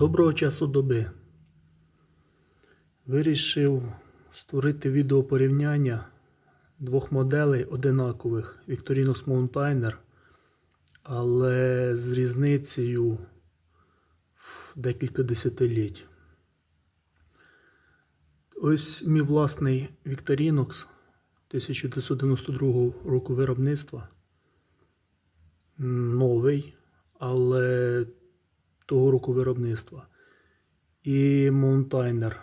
Доброго часу доби. Вирішив створити відео порівняння двох моделей одинакових Victorinox Mountainer, але з різницею в декілька десятиліть. Ось мій власний Victorinox 1992 року виробництва. Новий, але того року виробництва. І Mountainer.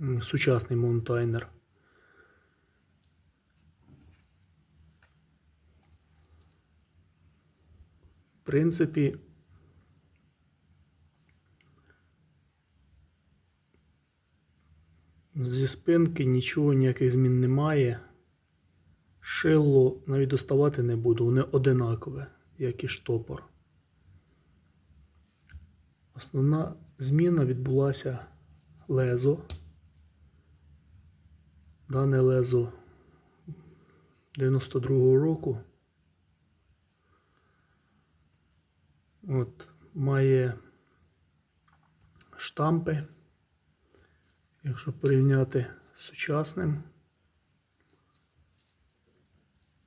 М, Сучасний Mountainer. В принципі, зі спинки нічого ніяких змін немає. Шило навіть доставати не буду, вони одинакові, як і штопор. Основна зміна відбулася лезо. Дане лезо 92-го року. От, має штампи. Якщо порівняти з сучасним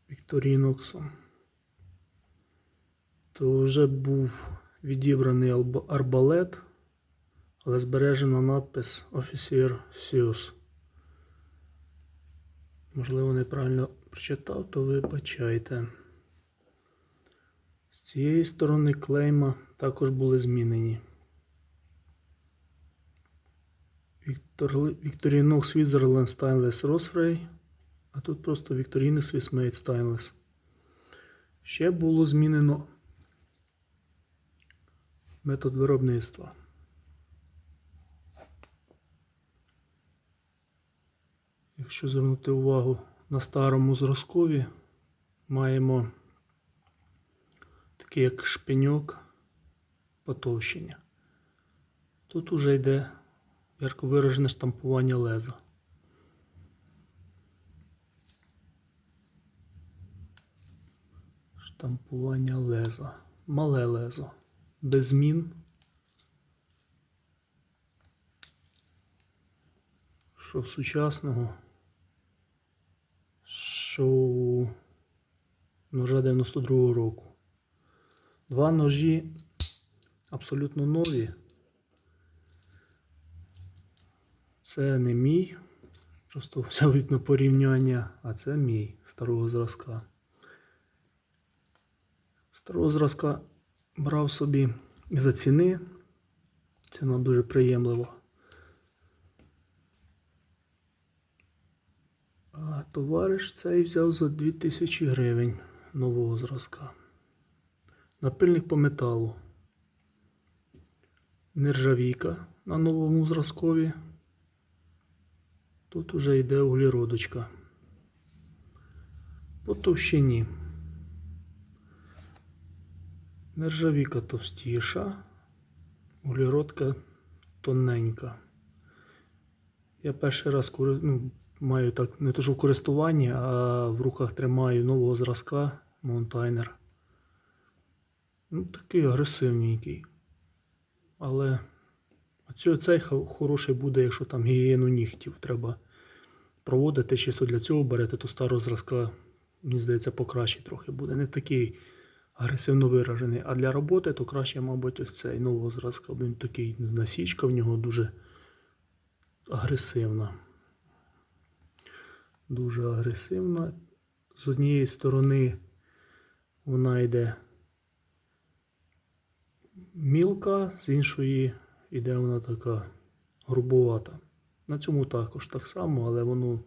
Вікторіноксом, то вже був відібраний арбалет, але збережена надпис Officer Sius. Можливо, неправильно прочитав, то вибачайте. З цієї сторони клейма також були змінені. Victor- Victorinox Switzerland Stainless Rosfray, а тут просто Victorinox Swiss Made. Ще було змінено метод виробництва. Якщо звернути увагу на старому зразкові, маємо такий як шпиньок потовщення. Тут уже йде ярко виражене штампування леза. Штампування леза. Мале лезо. Без змін. Що сучасного, що ножа 92-го року. Два ножі абсолютно нові. Це не мій, просто взяв на порівняння, а це мій старого зразка. Старого зразка брав собі за ціни. Ціна дуже приємлива. А товариш цей взяв за 2000 гривень нового зразка. Напильник по металу. Нержавійка на новому зразкові. Тут уже йде углеродочка. По товщині. Нержавіка товстіша, углеродка тоненька. Я перший раз ну, маю так, не то що в користуванні, а в руках тримаю нового зразка Mountainer. Ну, такий агресивненький. Але цей хороший буде, якщо там гігієну нігтів треба проводити. Чисто для цього берете, то старого зразка, мені здається, покраще трохи буде. Не такий агресивно виражений. А для роботи то краще, мабуть, ось цей нового зразка. Він такий насічка в нього дуже агресивна. Дуже агресивна. З однієї сторони вона йде мілка, з іншої йде вона така грубовата. На цьому також так само, але воно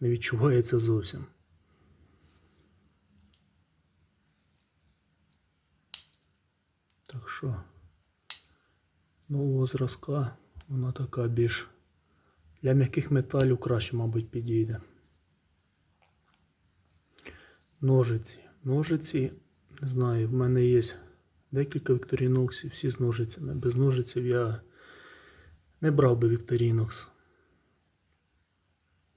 не відчувається зовсім. Так що нового зразка вона така більш для м'яких металів краще, мабуть, підійде. Ножиці. Ножиці, не знаю, в мене є декілька вікторіноксів, всі з ножицями. Без ножиців я не брав би Вікторінокс.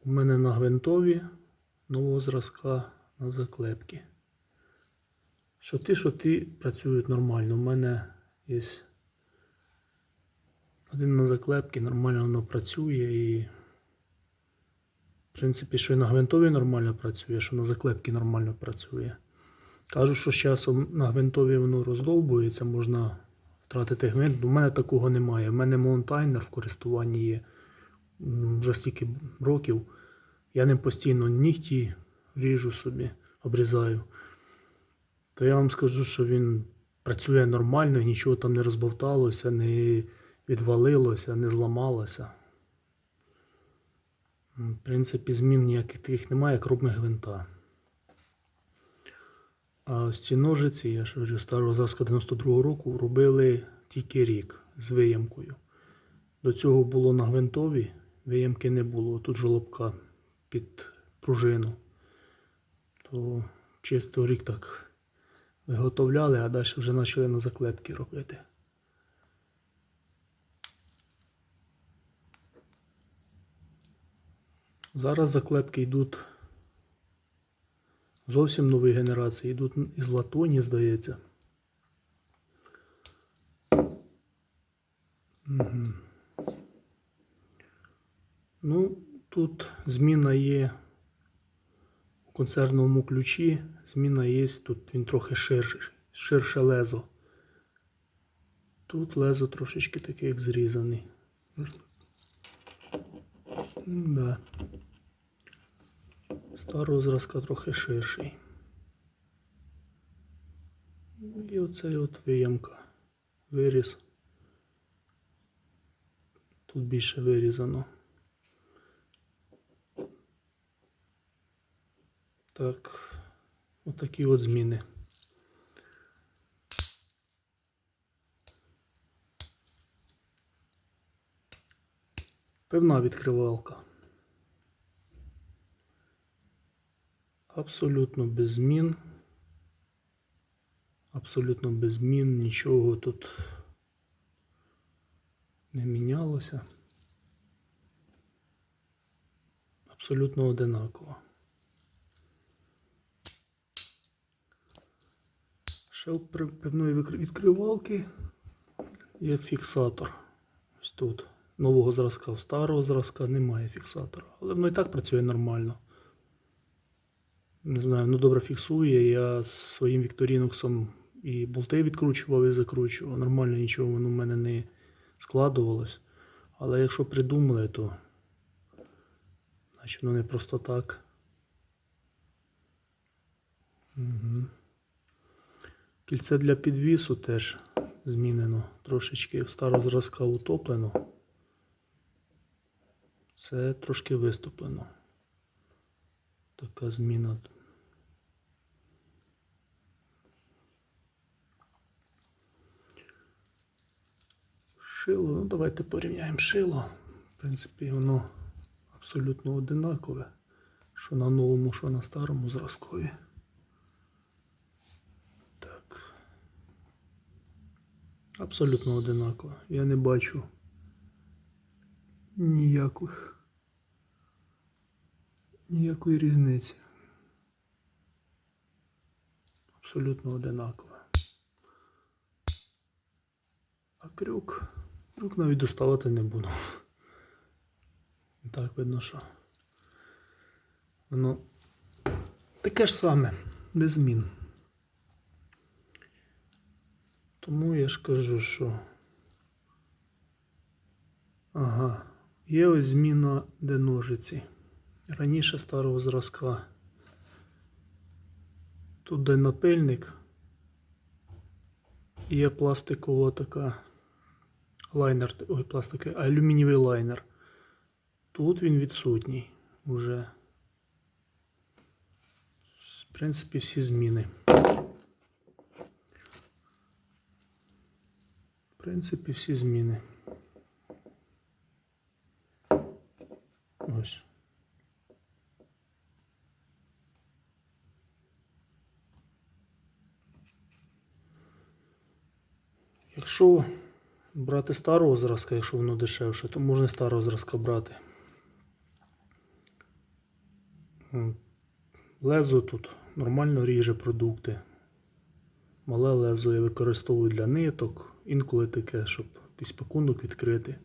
У мене на гвинтові нового зразка на заклепки. Що ти, що ти працюють нормально. У мене є Один на заклепки, нормально воно працює і. В принципі, що і на гвинтові нормально працює, що на заклепки нормально працює. Кажу, що з часом на гвинтові воно роздовбується, можна втратити гвинт. У мене такого немає. У мене маунтайнер в користуванні є вже стільки років. Я ним постійно нігті ріжу собі, обрізаю. То я вам скажу, що він працює нормально, нічого там не розбовталося, не відвалилося, не зламалося. В принципі, змін ніяких таких немає, крім гвинта. А ось ці ножиці, я ж говорю, старого зразка 92-го року робили тільки рік з виямкою. До цього було на гвинтові, виямки не було. Тут жолобка під пружину. То чисто рік так виготовляли, а далі вже почали на заклепки робити. Зараз заклепки йдуть зовсім нової генерації, йдуть із латоні, здається. Угу. Ну, тут зміна є консервному ключі. Зміна є, тут він трохи ширше, ширше лезо. Тут лезо трошечки таке, як зрізаний. Да. Старого зразка трохи ширший. І оцей от виямка. Виріз. Тут більше вирізано. Так, отакі от зміни. Певна відкривалка. Абсолютно без змін. Абсолютно без змін, нічого тут не мінялося. Абсолютно одинаково. Ще у певної відкривалки є фіксатор. Ось тут. Нового зразка, в старого зразка немає фіксатора. Але воно і так працює нормально. Не знаю, ну добре фіксує. Я своїм Вікторіноксом і болти відкручував і закручував. Нормально нічого воно в мене не складувалось. Але якщо придумали, то значить воно не просто так. Угу. Кільце для підвісу теж змінено. Трошечки в старого зразка утоплено. Це трошки виступлено. Така зміна. Шило, ну давайте порівняємо шило. В принципі, воно абсолютно одинакове. Що на новому, що на старому зразкові. Так. Абсолютно одинаково. Я не бачу ніяких ніякої різниці. Абсолютно одинакове. А крюк. Крюк навіть доставати не буду. Так видно, що воно таке ж саме, без змін. Тому я ж кажу, що. Ага, є ось зміна де. Раніше старого зразка. Тут де напильник. Є пластикова така лайнер, ой, пластиковий, алюмінієвий лайнер. Тут він відсутній уже. В принципі, всі зміни. Принципі, всі зміни. Ось. Якщо брати старого зразка, якщо воно дешевше, то можна старого зразка брати. Лезо тут нормально ріже продукти. Мале лезо я використовую для ниток, інколи таке, щоб якийсь пакунок відкрити.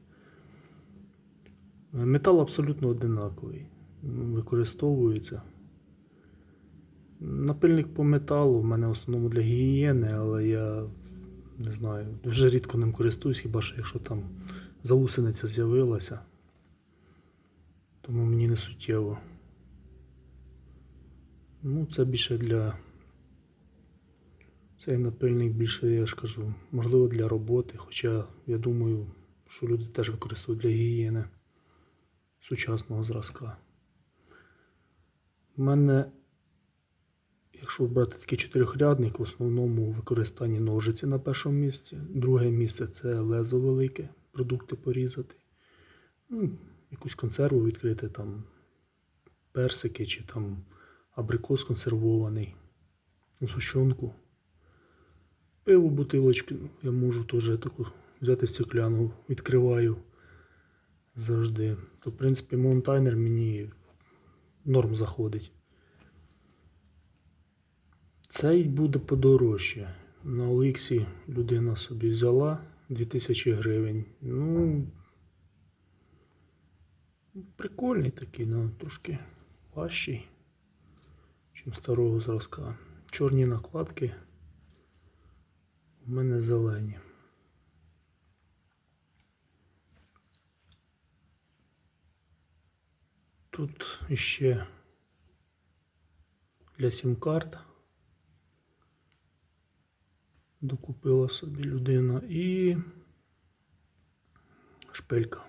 Метал абсолютно одинаковий. Використовується. Напильник по металу в мене в основному для гігієни, але я не знаю, дуже рідко ним користуюсь, хіба що якщо там заусениця з'явилася. Тому мені не суттєво. Ну, це більше для. Цей напильник більше, я ж кажу, можливо для роботи, хоча я думаю, що люди теж використовують для гігієни сучасного зразка. У мене, якщо брати такий чотирьохрядник, в основному використанні ножиці на першому місці. Друге місце це лезо велике, продукти порізати. Ну, якусь консерву відкрити, там персики чи там абрикос консервований, сущонку. Пиво бутилочку я можу теж таку взяти стекляну, відкриваю завжди. То, в принципі, маунтайнер мені норм заходить. Цей буде подорожче. На Оліксі людина собі взяла 2000 гривень. Ну, прикольний такий, ну, трошки важчий, ніж старого зразка. Чорні накладки. У мене зелені. Тут ще для сім-карт докупила собі людина і шпилька.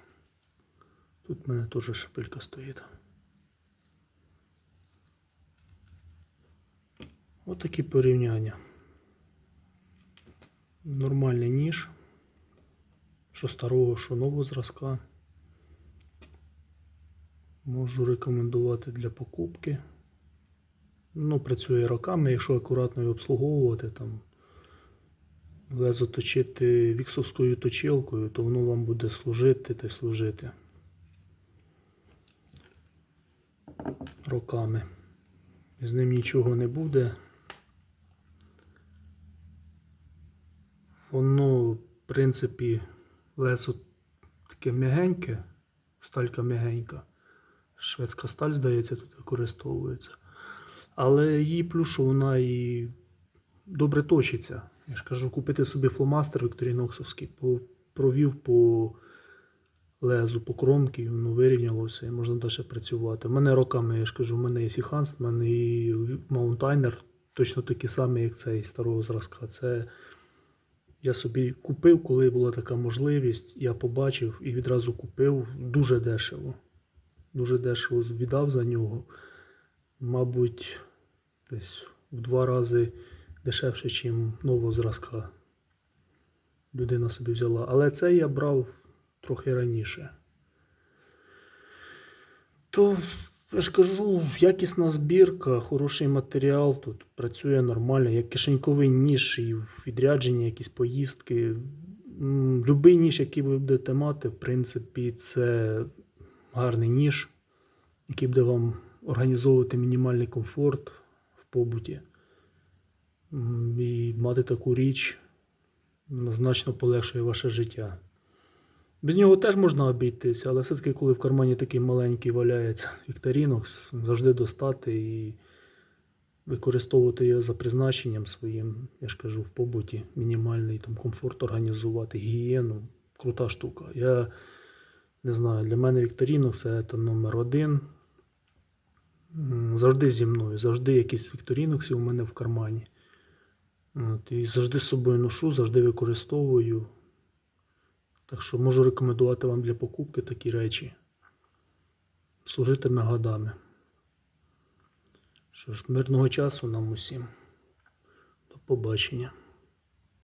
Тут в мене теж шпилька стоїть. Ось такі порівняння. Нормальний ніж. Що старого, що нового зразка. Можу рекомендувати для покупки. Ну, працює роками, якщо акуратно його обслуговувати, там лезо точити віксовською точилкою, то воно вам буде служити та служити. Роками. З ним нічого не буде. Воно, в принципі, лесо таке м'ягеньке, сталька м'ягенька. Шведська сталь, здається, тут використовується. Але її плюс, що вона і добре точиться. Я ж кажу, купити собі фломастер Вікторіноксовський, провів по лезу, по кромки, воно вирівнялося і можна далі працювати. У мене роками, я ж кажу, у мене є і Ханстман, і Маунтайнер, точно такі самі, як цей старого зразка. Це я собі купив, коли була така можливість, я побачив і відразу купив дуже дешево. Дуже дешево віддав за нього. Мабуть, десь в два рази дешевше, ніж нового зразка людина собі взяла. Але це я брав трохи раніше. То, я ж кажу, якісна збірка, хороший матеріал, тут працює нормально, як кишеньковий ніж і в відрядженні якісь поїздки. Любий ніж, який ви будете мати, в принципі, це гарний ніж, який буде вам організовувати мінімальний комфорт в побуті. І мати таку річ значно полегшує ваше життя. Без нього теж можна обійтися, але все-таки, коли в кармані такий маленький валяється Victorinox, завжди достати і використовувати його за призначенням своїм, я ж кажу, в побуті мінімальний там, комфорт організувати, гігієну. Крута штука. Я не знаю, для мене Victorinox це, номер один. Завжди зі мною, завжди якісь Victorinox у мене в кармані. От, і завжди з собою ношу, завжди використовую. Так що можу рекомендувати вам для покупки такі речі. Служитиме годами. Що ж, мирного часу нам усім. До побачення.